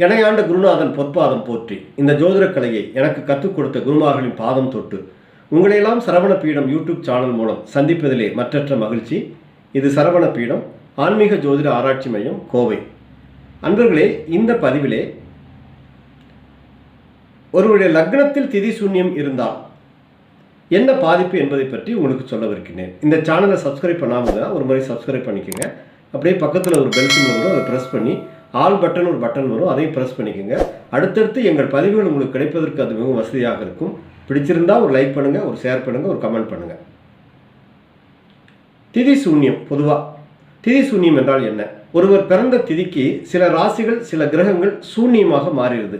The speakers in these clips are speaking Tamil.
இணையாண்ட குருநாதன் பொற்பாதம் போற்றி. இந்த ஜோதிடக்கலையை எனக்கு கற்றுக் கொடுத்த குருமார்களின் பாதம் தொட்டு உங்களையெல்லாம் சரவண பீடம் யூடியூப் சேனல் மூலம் சந்திப்பதிலே மற்றற்ற மகிழ்ச்சி. இது சரவண பீடம் ஆன்மீக ஜோதிட ஆராய்ச்சி மையம் கோவை. அன்பர்களே இந்த பதிவிலே ஒருவருடைய லக்னத்தில் திதி சூன்யம் இருந்தால் என்ன பாதிப்பு என்பதை பற்றி உங்களுக்கு சொல்லவிருக்கிறேன். இந்த சேனலை சப்ஸ்கிரைப் பண்ணாமல் தான் ஒரு முறை சப்ஸ்கிரைப் பண்ணிக்கோங்க. அப்படியே பக்கத்தில் ஒரு பெல் சிம்பிள் அதை ப்ரெஸ் பண்ணி ஆல் பட்டன் ஒரு பட்டன் வரும் அதையும் ப்ரெஸ் பண்ணிக்கோங்க. அடுத்தடுத்து எங்கள் பதிவுகள் உங்களுக்கு கிடைப்பதற்கு அது மிகவும் வசதியாக இருக்கும். பிடிச்சிருந்தா ஒரு லைக் பண்ணுங்கள் ஒரு ஷேர் பண்ணுங்கள் ஒரு கமெண்ட் பண்ணுங்கள் திதி சூன்யம் பொதுவாக திதி சூன்யம் என்றால் என்ன? ஒருவர் பிறந்த திதிக்கு சில ராசிகள் சில கிரகங்கள் சூன்யமாக மாறிடுது.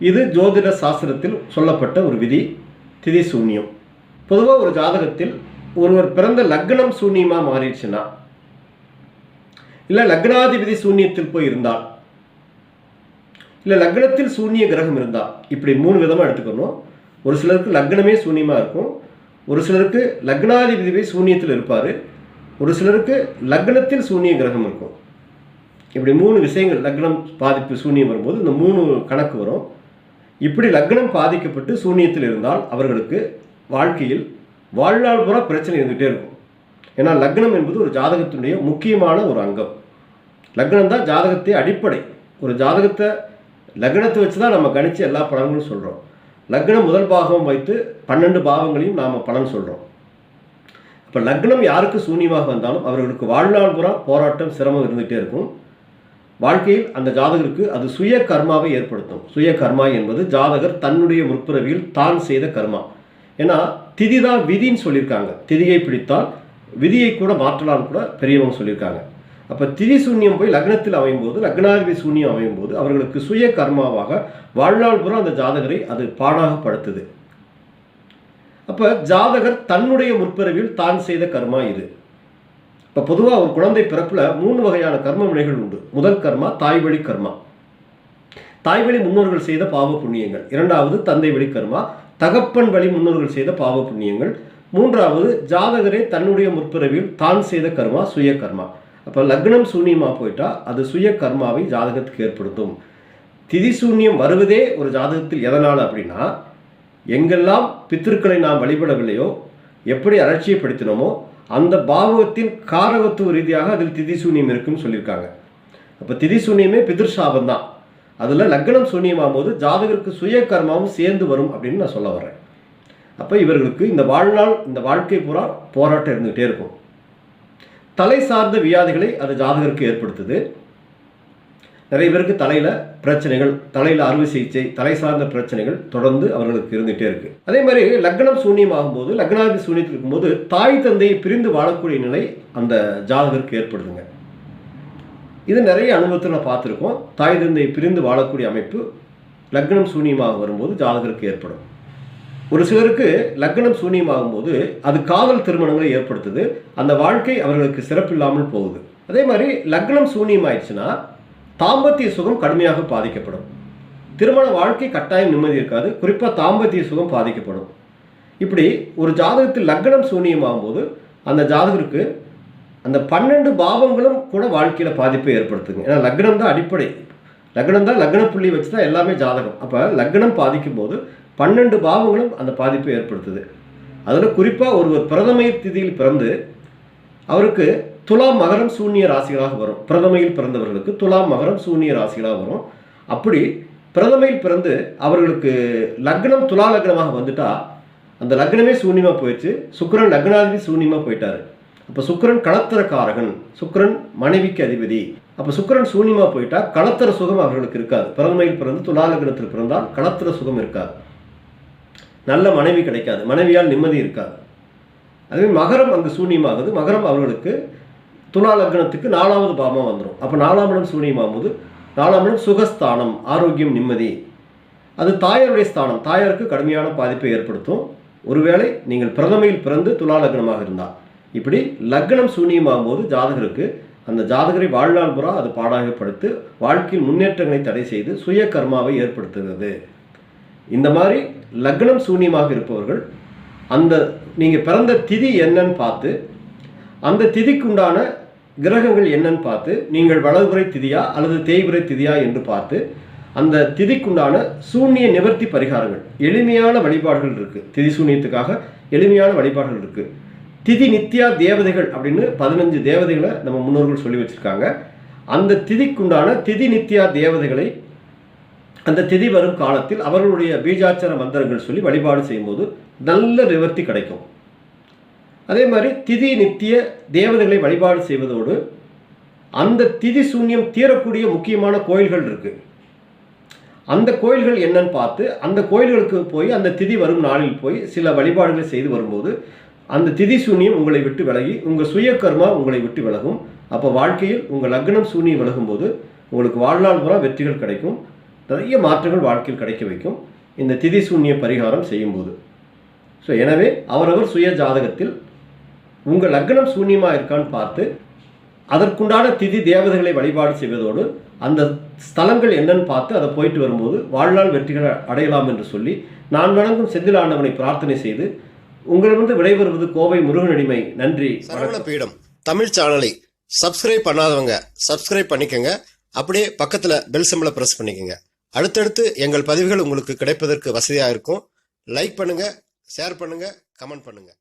இது ஜோதிட சாஸ்திரத்தில் சொல்லப்பட்ட ஒரு விதி. திதி சூன்யம். பொதுவாக ஒரு ஜாதகத்தில் ஒருவர் பிறந்த லக்னம் சூன்யமாக மாறிடுச்சுன்னா இல்லை லக்னாதிபதி சூன்யத்தில் போய் இருந்தால் இல்லை லக்னத்தில் சூன்ய கிரகம் இருந்தால் இப்படி மூணு விதமாக எடுத்துக்கணும். ஒரு சிலருக்கு லக்னமே சூன்யமாக இருக்கும். ஒரு சிலருக்கு லக்னாதிபதி போய் சூன்யத்தில் இருப்பார். ஒரு சிலருக்கு லக்னத்தில் சூன்ய கிரகம் இருக்கும். இப்படி மூணு விஷயங்கள் லக்னம் பாதிப்பு சூன்யம் வரும்போது இந்த மூணு கணக்கு வரும். இப்படி லக்னம் பாதிக்கப்பட்டு சூன்யத்தில் இருந்தால் அவர்களுக்கு வாழ்க்கையில் வாழ்நாள் பூரா பிரச்சனை இருந்துகிட்டே இருக்கும். ஏன்னா லக்னம் என்பது ஒரு ஜாதகத்தினுடைய முக்கியமான ஒரு அங்கம். லக்னம் தான் ஜாதகத்தை அடிப்படை. ஒரு ஜாதகத்தை லக்னத்தை வச்சு தான் நம்ம கணிச்சு எல்லா பலன்களும் சொல்கிறோம் லக்னம் முதல் பாகம் வைத்து பன்னெண்டு பாவங்களையும் நாம் பலன் சொல்கிறோம் இப்போ லக்னம் யாருக்கு சூன்யமாக வந்தாலும் அவர்களுக்கு வாழ்நாள் புறா போராட்டம் சிரமம் இருந்துகிட்டே இருக்கும். வாழ்க்கையில் அந்த ஜாதகருக்கு அது சுய கர்மாவை ஏற்படுத்தும். சுய கர்மா என்பது ஜாதகர் தன்னுடைய முற்பிறவியில் தான் செய்த கர்மா. ஏன்னா திதி தான் விதின்னு சொல்லியிருக்காங்க. திதியை பிடித்தால் விதியை கூட மாற்றலாம்னு கூட பெரியவங்க சொல்லியிருக்காங்க. அப்போ திரிசூன்யம் போய் லக்னத்தில் அமையும் போது லக்னாதிபதி சூன்யம் அமையும் போது அவர்களுக்கு சுய கர்மாவாக வாழ்நாள் பூரா அந்த ஜாதகரை அது பாடாகப்படுத்துது அப்போ ஜாதகர் தன்னுடைய முற்பிறவியில் தான் செய்த கர்மா இது. இப்போ பொதுவாக ஒரு குழந்தை பிறப்பில் மூணு வகையான கர்ம வினைகள் உண்டு. முதல் கர்மா தாய் வழி கர்மா. தாய் வழி முன்னோர்கள் செய்த பாவ புண்ணியங்கள். இரண்டாவது தந்தை வழி கர்மா. தகப்பன் வழி முன்னோர்கள் செய்த பாவ புண்ணியங்கள். மூன்றாவது ஜாதகரே தன்னுடைய முற்பிறவியில் தான் செய்த கர்மா சுய கர்மா அப்போ லக்னம் சூன்யமாக போயிட்டா அது சுய கர்மாவை ஜாதகத்துக்கு ஏற்படுத்தும். திதி சூன்யம் வருவதே ஒரு ஜாதகத்தில் எதனால் அப்படின்னா எங்கெல்லாம் பித்திருக்களை நாம் வழிபடவில்லையோ எப்படி அலட்சியப்படுத்தினோமோ அந்த பாவகத்தின் காரகத்துவ ரீதியாக அதில் திதி சூன்யம் இருக்குன்னு சொல்லியிருக்காங்க. அப்போ திதி சூன்யமே பிதிர்சாபம் தான் அதில் லக்னம் சூன்யமாகும் போது ஜாதகருக்கு சுய கர்மாவும் சேர்ந்து வரும் அப்படின்னு நான் சொல்ல வரேன் அப்போ இவர்களுக்கு இந்த வாழ்நாள் இந்த வாழ்க்கை பூரா போராட்டம் இருந்துகிட்டே இருக்கும். தலை சார்ந்த வியாதிகளை அது ஜாதகருக்கு ஏற்படுத்துது. நிறைய பேருக்கு தலையில் பிரச்சனைகள் தலையில் அறுவை சிகிச்சை தலை சார்ந்த பிரச்சனைகள் தொடர்ந்து அவர்களுக்கு இருந்துகிட்டே இருக்கு. அதே மாதிரி லக்னம் சூன்யமாகும் போது லக்னாதி சூன்யத்தில் இருக்கும்போது தாய் தந்தையை பிரிந்து வாழக்கூடிய நிலை அந்த ஜாதகருக்கு ஏற்படுதுங்க. இது நிறைய அனுபவத்தில் நான் பார்த்துருக்கோம். தாய் தந்தையை பிரிந்து வாழக்கூடிய அமைப்பு லக்னம் சூன்யமாக வரும்போது ஜாதகருக்கு ஏற்படும். ஒரு சிலருக்கு லக்னம் சூன்யமாகும் போது அது காதல் திருமணங்களை ஏற்படுத்துது. அந்த வாழ்க்கை அவர்களுக்கு சிறப்பில்லாமல் போகுது. அதே மாதிரி லக்னம் சூன்யமாயிடுச்சுன்னா தாம்பத்திய சுகம் கடுமையாக பாதிக்கப்படும். திருமண வாழ்க்கை கட்டாயம் நிம்மதி இருக்காது. குறிப்பாக தாம்பத்திய சுகம் பாதிக்கப்படும். இப்படி ஒரு ஜாதகத்தில் லக்னம் சூன்யமாகும் போது அந்த ஜாதகருக்கு அந்த பன்னெண்டு பாவங்களும் கூட வாழ்க்கையில் பாதிப்பை ஏற்படுத்துங்க. ஏன்னா லக்னம் தான் அடிப்படை. லக்னம் தான் லக்ன புள்ளி வச்சு தான் எல்லாமே ஜாதகம். அப்போ லக்னம் பாதிக்கும் போது பன்னெண்டு பாவங்களும் அந்த பாதிப்பை ஏற்படுத்துது. அதில் குறிப்பாக ஒருவர் பிரதமை திதியில் பிறந்து அவருக்கு துலாம் மகரம் சூன்ய ராசிகளாக வரும். பிரதமையில் பிறந்தவர்களுக்கு துலாம் மகரம் சூன்ய ராசிகளாக வரும். அப்படி பிரதமையில் பிறந்து அவர்களுக்கு லக்னம் துலா லக்னமாக வந்துட்டா அந்த லக்னமே சூன்யமாக போயிடுச்சு. சுக்கரன் லக்னாதிபதி சூன்யமாக போயிட்டாரு. அப்போ சுக்கரன் களத்திரக்காரகன் சுக்கரன் மனைவிக்கு அதிபதி. அப்போ சுக்கரன் சூன்யமாக போயிட்டா களத்திர சுகம் அவர்களுக்கு இருக்காது. பிரதமையில் பிறந்து துலா லக்னத்தில் பிறந்தால் களத்திர சுகம் இருக்காது. நல்ல மனைவி கிடைக்காது. மனைவியால் நிம்மதி இருக்காது. அதுவே மகரம் அங்கு சூன்யமாகுது. மகரம் அவர்களுக்கு துலா லக்னத்துக்கு நாலாவது பாவமாக வந்துடும் அப்போ நாலாம் இடம் சூன்யமாகும் போது நாலாம் இடம் சுகஸ்தானம் ஆரோக்கியம் நிம்மதி. அது தாயாருடைய ஸ்தானம். தாயாருக்கு கடுமையான பாதிப்பை ஏற்படுத்தும். ஒருவேளை நீங்கள் பிரதமையில் பிறந்து துலா லக்னமாக இருந்தால். இப்படி லக்னம் சூன்யமாகும் போது ஜாதகருக்கு அந்த ஜாதகரை வாழ்நாள் புறா அது பாடாகப்படுத்து வாழ்க்கையில் முன்னேற்றங்களை தடை செய்து சுய கர்மாவை ஏற்படுத்துகிறது. இந்த மாதிரி லக்னம் சூன்யமாக இருப்பவர்கள் அந்த நீங்கள் பிறந்த திதி என்னன்னு பார்த்து அந்த திதிக்குண்டான கிரகங்கள் என்னன்னு பார்த்து நீங்கள் வலதுபுறை திதியா அல்லது தேய்புறை திதியா என்று பார்த்து அந்த திதிக்குண்டான சூன்ய நிவர்த்தி பரிகாரங்கள். எளிமையான வழிபாடுகள் இருக்குது திதி சூன்யத்துக்காக எளிமையான வழிபாடுகள் இருக்குது திதி நித்யா தேவதைகள் அப்படின்னு பதினஞ்சு தேவதைகளை நம்ம முன்னோர்கள் சொல்லி வச்சுருக்காங்க. அந்த திதிக்குண்டான திதி நித்யா தேவதைகளை அந்த திதி வரும் காலத்தில் அவர்களுடைய பீஜாச்சர மந்திரங்கள் சொல்லி வழிபாடு செய்யும்போது நல்ல நிவர்த்தி கிடைக்கும். அதே மாதிரி திதி நித்திய தேவதைகளை வழிபாடு செய்வதோடு அந்த திதி சூன்யம் தீரக்கூடிய முக்கியமான கோயில்கள் இருக்கு. அந்த கோயில்கள் என்னன்னு பார்த்து அந்த கோயில்களுக்கு போய் அந்த திதி வரும் நாளில் போய் சில வழிபாடுகளை செய்து வரும்போது அந்த திதி சூன்யம் உங்களை விட்டு விலகி உங்கள் சுய கர்மா உங்களை விட்டு விலகும். அப்போ வாழ்க்கையில் உங்கள் லக்னம் சூன்யம் விலகும்போது உங்களுக்கு வாழ்நாள் பூரா வெற்றிகள் கிடைக்கும். நிறைய மாற்றங்கள் வாழ்க்கையில் கிடைக்க வைக்கும். இந்த திதி சூன்ய பரிகாரம் செய்யும்போது. ஸோ எனவே அவரவர் சுய ஜாதகத்தில் உங்கள் லக்னம் சூன்யமாக இருக்கான்னு பார்த்து அதற்குண்டான திதி தேவதைகளை வழிபாடு செய்வதோடு அந்த ஸ்தலங்கள் என்னன்னு பார்த்து அதை போயிட்டு வரும்போது வாழ்நாள் வெற்றிகளை அடையலாம் என்று சொல்லி நான் வணங்கும் செந்தில் ஆண்டவனை பிரார்த்தனை செய்து உங்களிடமிருந்து விடைபெறுவது கோவை முருகனடிமை நன்றி சரவண பீடம் தமிழ் சேனலை சப்ஸ்கிரைப் பண்ணாதவங்க சப்ஸ்கிரைப் பண்ணிக்கங்க. அப்படியே பக்கத்தில் பெல் சிம்பலை பிரஸ் பண்ணிக்கங்க. அடுத்தடுத்து எங்கள் பதிவுகள் உங்களுக்கு கிடைப்பதற்கு வசதியாக இருக்கும். லைக் பண்ணுங்கள் ஷேர் பண்ணுங்கள் கமெண்ட் பண்ணுங்கள்